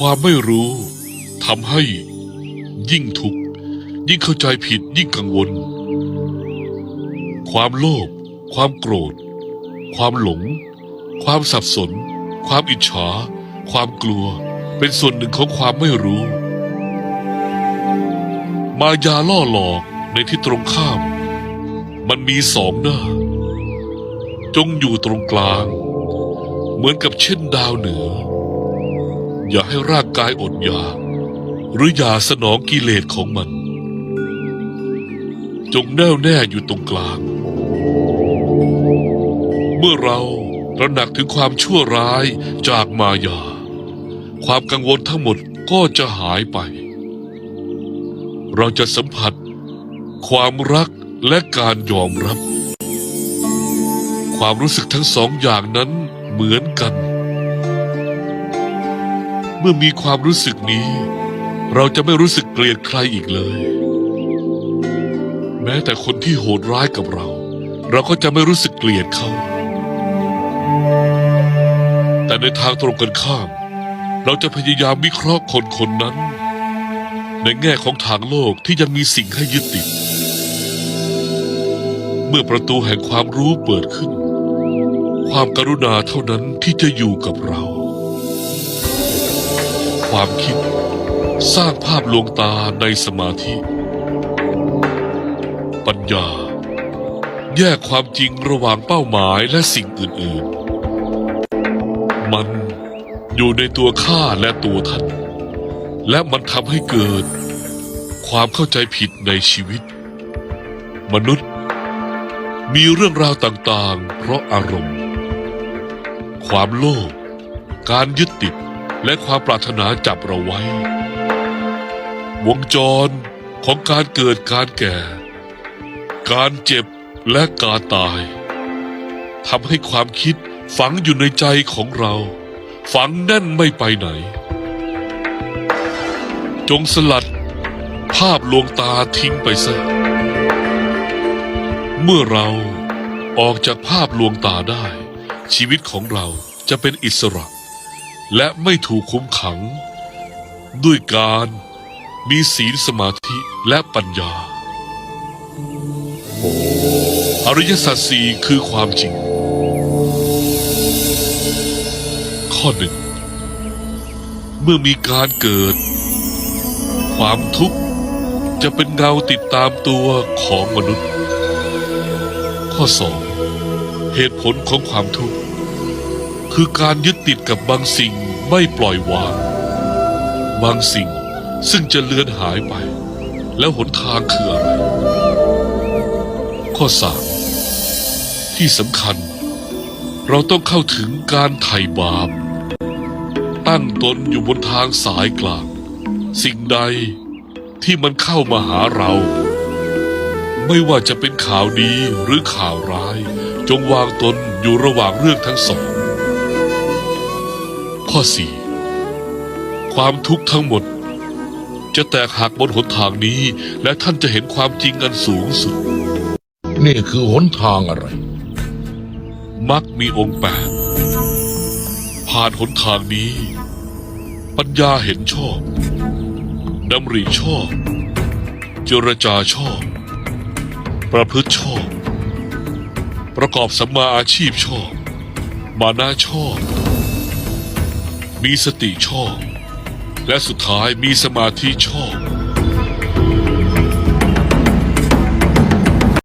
ความไม่รู้ทำให้ยิ่งทุกข์ยิ่งเข้าใจผิดยิ่งกังวล ความโลภความโกรธ ความหลง ความสับสน ความอิจฉาความกลัวเป็นส่วนหนึ่งของความไม่รู้ มายาล่อหลอกในที่ตรงข้าม มันมีสองหน้า จงอยู่ตรงกลาง เหมือนกับเช่นดาวเหนือ อย่าให้ร่างกายอดอยากหรืออย่าสนองกิเลสของมัน จงแน่วแน่อยู่ตรงกลาง เมื่อเราตระหนักถึงความชั่วร้ายจากมายา ความกังวลทั้งหมดก็จะหายไป เราจะสัมผัส ความรักและการยอมรับ ความรู้สึกทั้งสองอย่างนั้นเหมือนกัน มื่อมีความรู้สึกนี้ เราจะไม่รู้สึกเกลียดใครอีกเลย แม้แต่คนที่โหดร้ายกับเรา เราก็จะไม่รู้สึกเกลียดเขา แต่ในทางตรงกันข้าม เราจะพยายามวิเคราะห์คนคนนั้น ในแง่ของทางโลกที่ยังมีสิ่งให้ยึดติด เมื่อประตูแห่งความรู้เปิดขึ้น ความกรุณาเท่านั้นที่จะอยู่กับเรา ความคิด สร้างภาพลวงตาในสมาธิ ปัญญา แยกความจริงระหว่างเป้าหมายและสิ่งอื่น ๆ มันอยู่ในตัวข้าและตัวท่าน และมันทำให้เกิด ความเข้าใจผิดในชีวิต มนุษย์ มีเรื่องราวต่าง ๆ เพราะอารมณ์ ความโลภการยึดติด และความปรารถนาจับเราไว้ วงจรของการเกิดการแก่ การเจ็บและการตายทำให้ความคิดฝังอยู่ในใจของเรา ฝังแน่นไม่ไปไหน จงสลัดภาพลวงตาทิ้งไปซะ เมื่อเราออกจากภาพลวงตาได้ ชีวิตของเราจะเป็นอิสระ และไม่ถูกคุมขัง ด้วยการมีศีลสมาธิและปัญญา อริยสัจสี่คือความจริง ข้อหนึ่ง เมื่อมีการเกิด ความทุกข์จะเป็นเงาติดตามตัวของมนุษย์ ข้อสองเหตุผลของความทุกข์ คือการยึดติดกับบางสิ่งไม่ปล่อยวาง บางสิ่งซึ่งจะเลือนหายไป แล้วหนทางคืออะไร ข้อสามที่สำคัญ เราต้องเข้าถึงการไถ่บาป ตั้งตนอยู่บนทางสายกลาง สิ่งใดที่มันเข้ามาหาเรา ไม่ว่าจะเป็นข่าวดีหรือข่าวร้าย จงวางตนอยู่ระหว่างเรื่องทั้งสอง ข้อสี่ความทุกข์ทั้งหมด จะแตกหักบนหนทางนี้ และท่านจะเห็นความจริงอันสูงสุด นี่คือหนทางอะไร มักมีองค์แปดผ่านหนทางนี้ ปัญญาเห็นชอบดำริชอบ เจรจาชอบ ประพฤติชอบ ประกอบสัมมาอาชีพชอบ มานาชอบ มีสติชอบ และสุดท้ายมีสมาธิชอบ